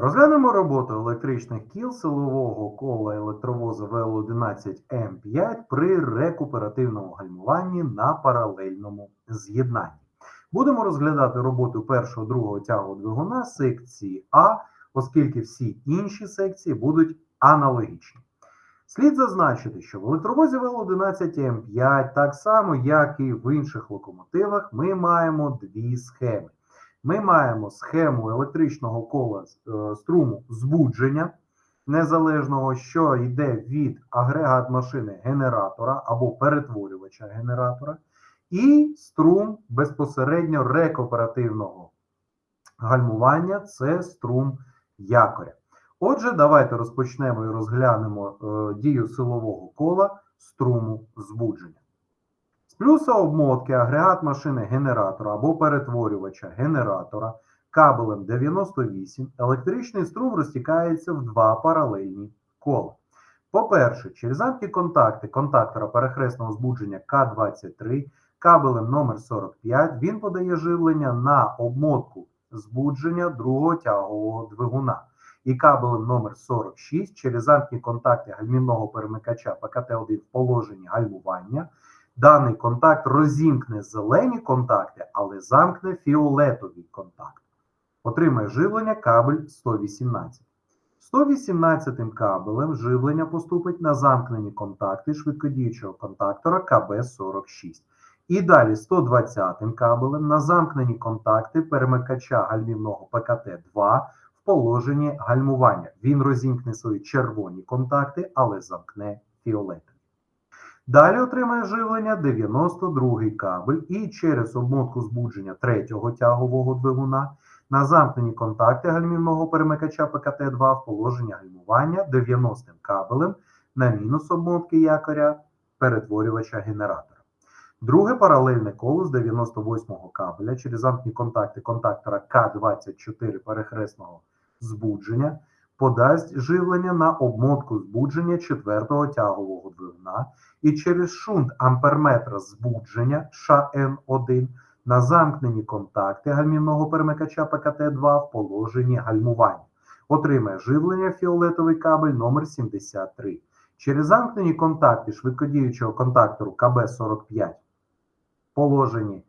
Розглянемо роботу електричних кіл силового кола електровоза ВЛ11М5 при рекуперативному гальмуванні на паралельному з'єднанні. Будемо розглядати роботу першого другого тягу двигуна секції А, оскільки всі інші секції будуть аналогічні. Слід зазначити, що в електровозі ВЛ11М5, так само як і в інших локомотивах, ми маємо дві схеми. Ми маємо схему електричного кола е, струму збудження незалежного, що йде від агрегат машини генератора або перетворювача генератора, і струм безпосередньо рекооперативного гальмування це струм якоря. Отже, давайте розпочнемо і розглянемо е, дію силового кола струму збудження. Плюса обмотки агрегат машини генератора або перетворювача генератора кабелем 98 електричний струм розтікається в два паралельні кола. По-перше, через замки контакти контактора перехресного збудження К23 кабелем номер 45 він подає живлення на обмотку збудження другого тягового двигуна. І кабелем номер 46 через замкні контакти гальмівного перемикача ПКТ-1 в положенні гальмування. Даний контакт розімкне зелені контакти, але замкне фіолетовий контакт. Отримає живлення кабель 118. 118 кабелем живлення поступить на замкнені контакти швидкодіючого контактора КБ46. І далі 120 кабелем на замкнені контакти перемикача гальмівного ПКТ-2 в положенні гальмування. Він розімкне свої червоні контакти, але замкне фіолетові. Далі отримає живлення 92-й кабель і через обмотку збудження третього тягового двигуна на замкнені контакти гальмівного перемикача ПКТ-2 в положення гальмування 90-м кабелем на мінус обмотки якоря перетворювача генератора. Друге паралельне коло з 98-го кабеля через замкні контакти контактора К24 перехресного збудження подасть живлення на обмотку збудження 4-го тягового двигуна і через шунт амперметра збудження ШН1 на замкнені контакти гальмівного перемикача ПКТ-2 в положенні гальмування. Отримає живлення фіолетовий кабель номер 73 Через замкнені контакти швидкодіючого контактору КБ-45 в положенні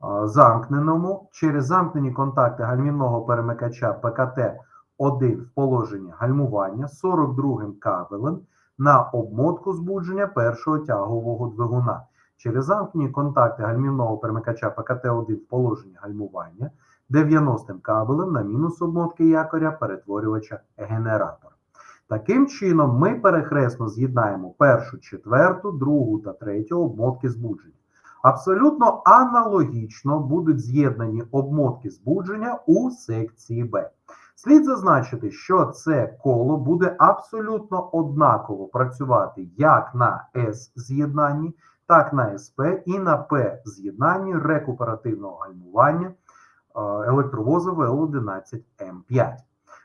а, замкненому, через замкнені контакти гальмівного перемикача ПКТ-1 в положенні гальмування 42 кабелем на обмотку збудження першого тягового двигуна через замкнені контакти гальмівного перемикача ПКТ-1 в положенні гальмування 90 кабелем на мінус обмотки якоря перетворювача генератора. Таким чином, ми перехресно з'єднаємо першу, четверту, другу та третю обмотки збудження. Абсолютно аналогічно будуть з'єднані обмотки збудження у секції Б. Слід зазначити, що це коло буде абсолютно однаково працювати як на С-з'єднанні, так на СП і на П-з'єднанні рекуперативного гальмування електровоза ВЛ11М5.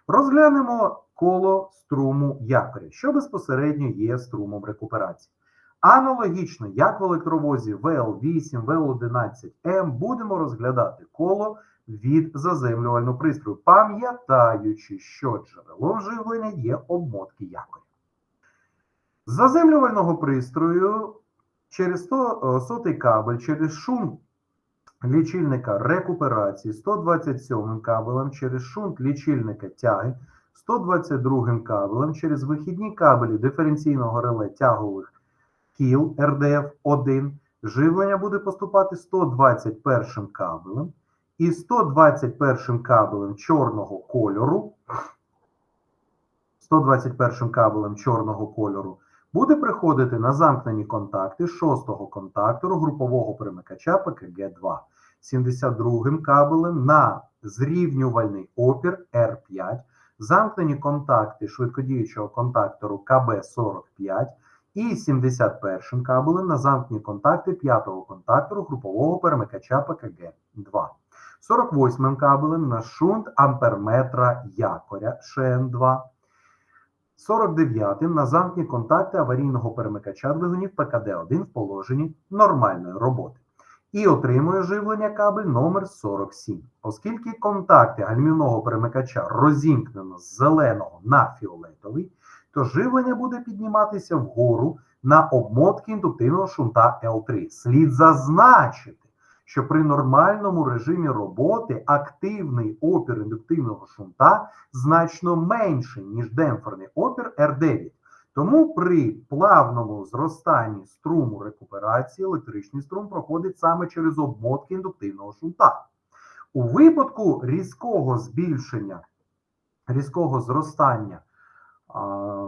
Розглянемо коло струму якоря, що безпосередньо є струмом рекуперації. Аналогічно, як в електровозі ВЛ8, ВЛ11М, будемо розглядати коло від заземлювального пристрою, пам'ятаючи, що джерелом живлення є обмотки якоря. З заземлювального пристрою через 100, сотий кабель, через шум лічильника рекуперації 127 кабелем, через шунт лічильника тяги 122 кабелем, через вихідні кабелі диференційного реле тягових кіл РДФ-1 живлення буде поступати 121 кабелем і 121 кабелем чорного кольору. 121 кабелем чорного кольору буде приходити на замкнені контакти шостого контактору групового перемикача ПКГ-2, 72 кабелем на зрівнювальний опір R5, замкнені контакти швидкодіючого контактору КБ-45 і 71 кабелем на замкнені контакти п'ятого контактору групового перемикача ПКГ-2. 48 кабелем на шунт амперметра якоря ШН2, 49-м на замкні контакти аварійного перемикача двигунів ПКД-1 в положенні нормальної роботи. і отримує живлення кабель номер 47. Оскільки контакти гальмівного перемикача розімкнено з зеленого на фіолетовий, то живлення буде підніматися вгору на обмотки індуктивного шунта L3. Слід зазначити, що при нормальному режимі роботи активний опір індуктивного шунта значно менший, ніж демпферний опір R9. Тому при плавному зростанні струму рекуперації електричний струм проходить саме через обмотки індуктивного шунта. У випадку різкого збільшення, різкого зростання а,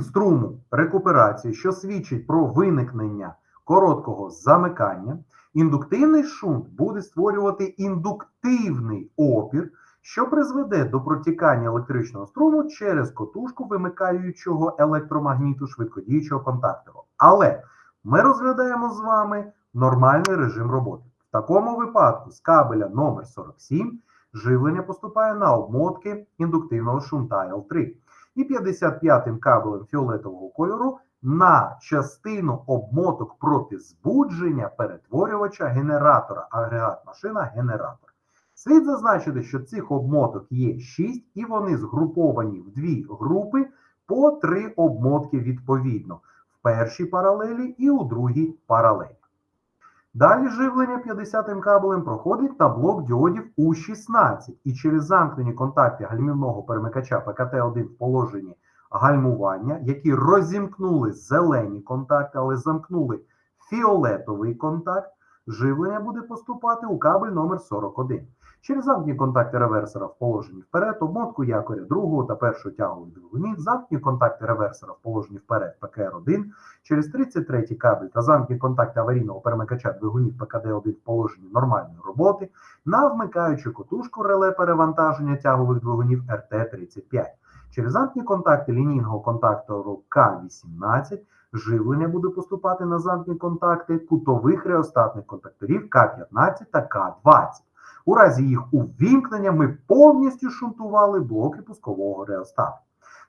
струму рекуперації, що свідчить про виникнення короткого замикання, індуктивний шунт буде створювати індуктивний опір, що призведе до протікання електричного струму через котушку вимикаючого електромагніту швидкодіючого контактору. Але ми розглядаємо з вами нормальний режим роботи. В такому випадку з кабеля номер 47 живлення поступає на обмотки індуктивного шунта L3 і 55-м кабелем фіолетового кольору на частину обмоток проти збудження перетворювача генератора, агрегат машина генератор. Слід зазначити, що цих обмоток є 6, і вони згруповані в дві групи по три обмотки відповідно в першій паралелі і у другій паралелі. Далі живлення 50-м кабелем проходить на блок діодів У16 і через замкнені контакти гальмівного перемикача ПКТ-1 в положенні гальмування, які розімкнули зелені контакти, але замкнули фіолетовий контакт, живлення буде поступати у кабель номер 41. Через замкні контакти реверсора в положенні вперед, обмотку якоря другого та першого тягових двигунів, замкні контакти реверсора в положенні вперед ПКР1, через 33 кабель та замкні контакти аварійного перемикача двигунів ПКД1 в положенні нормальної роботи на вмикаючу котушку реле перевантаження тягових двигунів РТ-35. Через замкні контакти лінійного контактору К18 живлення буде поступати на замкні контакти кутових реостатних контакторів К15 та К20. У разі їх увімкнення ми повністю шунтували блоки пускового реостату.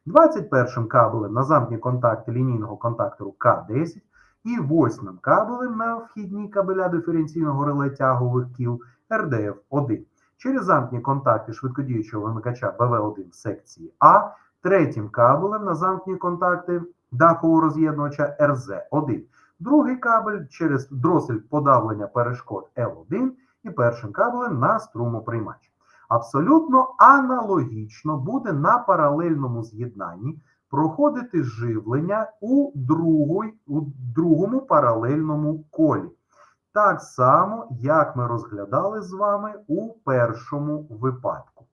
21 кабелем на замкні контакти лінійного контактору К10 і 8 кабелем на вхідні кабеля диференційного реле тягових кіл РДФ-1. Через замкні контакти швидкодіючого вимикача БВ1 в секції А, третім кабелем на замкні контакти дахового роз'єднувача РЗ-1. Другий кабель через дросель подавлення перешкод Л1 і першим кабелем на струмоприймач. Абсолютно аналогічно буде на паралельному з'єднанні проходити живлення у, другой, у другому паралельному колі. Так само, як ми розглядали з вами у першому випадку.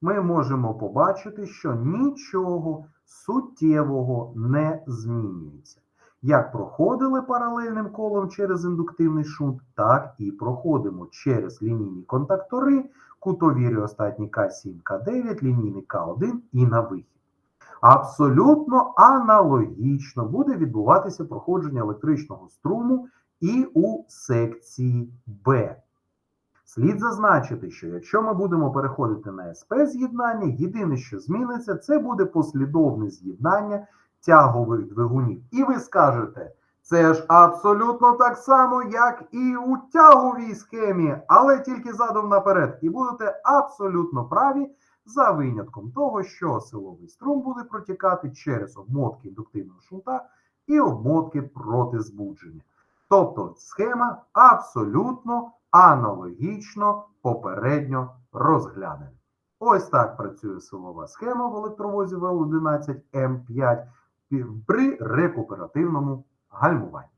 Ми можемо побачити, що нічого суттєвого не змінюється. Як проходили паралельним колом через індуктивний шунт, так і проходимо через лінійні контактори, кутові реостатні К7, К9, лінійний К1 і на вихід. Абсолютно аналогічно буде відбуватися проходження електричного струму і у секції Б. Слід зазначити, що якщо ми будемо переходити на СП з'єднання, єдине, що зміниться, це буде послідовне з'єднання тягових двигунів. І ви скажете, це ж абсолютно так само, як і у тяговій схемі, але тільки задом наперед. І будете абсолютно праві за винятком того, що силовий струм буде протікати через обмотки індуктивного шунта і обмотки проти збудження. Тобто схема абсолютно аналогічно попередньо розглянена. Ось так працює силова схема в електровозі ВЛ11М5 при рекуперативному гальмуванні.